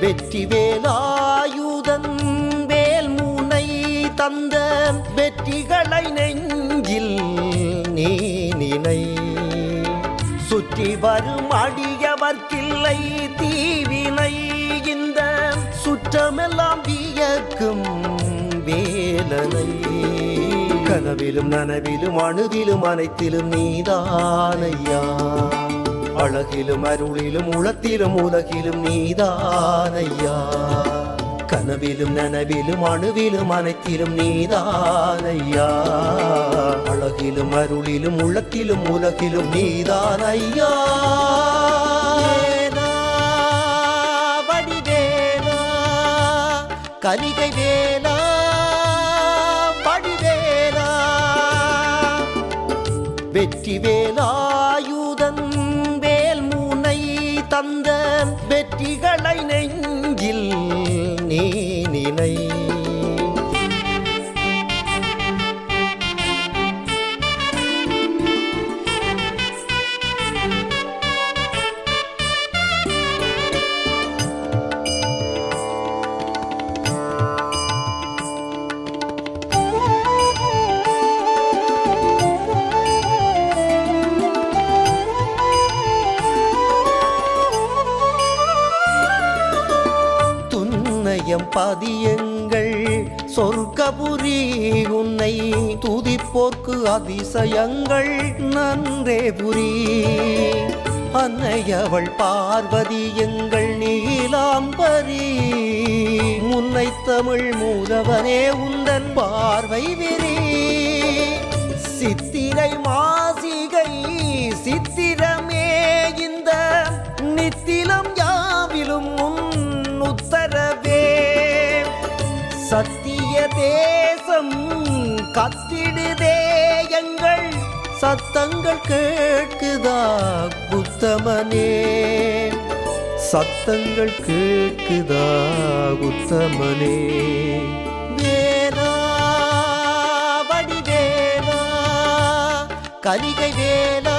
வெற்றி வேலாயுதன் வேல் முனை தந்த வெற்றிகளை நெஞ்சில் நீ நினை. சுற்றி வரும் அடியவர்க்கில்லை தீவினை இந்த சுற்றமெல்லாம் வியக்கும் வேலனை. கனவிலும் நனவிலும் அணுவிலும் அனைத்திலும் நீதானையா. அழகிலும் அருளிலும் உளத்திலும் உலகிலும் நீதானையா. கனவிலும் நனவிலும் அணுவிலும் அனைத்திலும் நீதானையா. அழகிலும் அருளிலும் உள்ளத்திலும் உலகிலும் நீதானையா. கலிகை வேலா படிவேலா வெற்றி வேலா தந்த வெற்றிகளை நெஞ்சில் நீ நினை துன்னயம் பதியங்கள் சொர்க்கபுரி உன்னை துதிப்போர்க்கு அதிசயங்கள் நன்றே புரி. அன்னையவள் பார்வதி எங்கள் நீலாம்பரி. முன்னை தமிழ் மூதவனே உந்தன் பார்வை விரி. சித்திரை மாசிகை சித்திரமே கத்திடுதே எங்கள் சத்தங்கள் கேட்குதா புத்தமனே சத்தங்கள் கேட்குதா உத்தமனே? வேலா வடிவேலா கலிகை வேலா வடிவேலா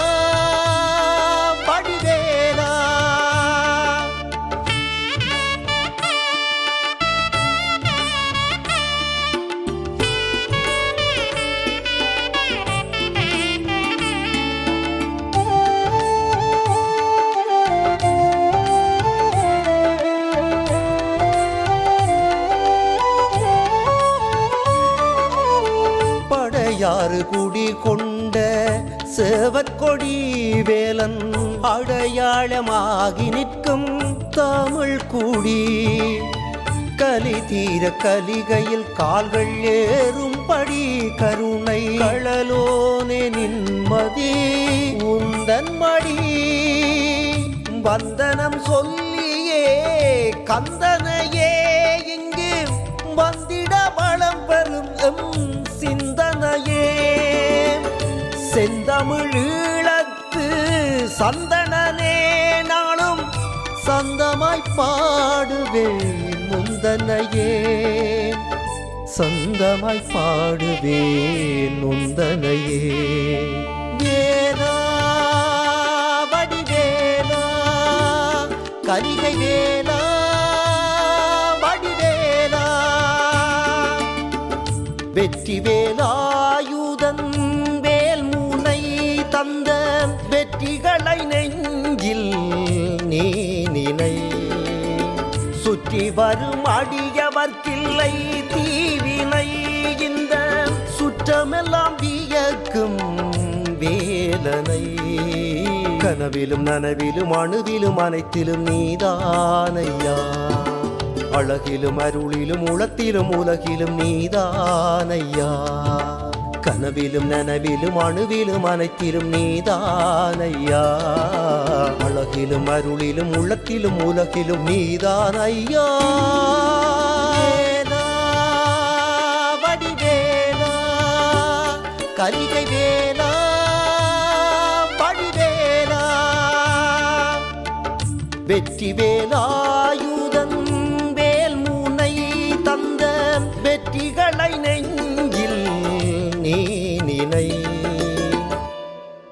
படையாறு குடி கொண்ட சேவற்கொடி வேலன் அடையாளமாகி நிற்கும் தமிழ் குடி. கலி தீர கலிகையில் கால்கள் ஏறும்படி கருணை களலோனே நின்மதி உந்தன் மடி. வந்தனம் சொல்லியே கந்தனையே இங்கு வந்திட வளம் பெறும் எம் சிந்தனையே செந்தமிழீழத்து சந்தனனே நாளும் சந்தமாய் பாடுவேன் முந்தனையே. சந்தமாய் பாடுவேன் முந்தனையே. வேலா வடிவேலா கலிகை வேலா வடிவேலா. வெற்றி வேலாயுதன் வேல் முனை தந்த வெற்றிகளை நெஞ்சில் நீ நினை. சுற்றி வரும் அடியவர்க்கில்லை தீவினை இந்த சுற்றமெல்லாம் வியக்கும் வேலனை கனவிலும் நனவிலும் அணுவிலும் அனைத்திலும் நீதானையா. அழகிலும் அருளிலும் உளத்திலும் உலகிலும் நீதானையா. கனவிலும் நனவிலும் அணுவிலும் அனைத்திலும் நீதானையா அழகிலும் அருளிலும் உள்ளத்திலும் உலகிலும் நீதான் ஐயா வடிவேலா, கலிகை வேலா வடிவேலா வெற்றி வேலா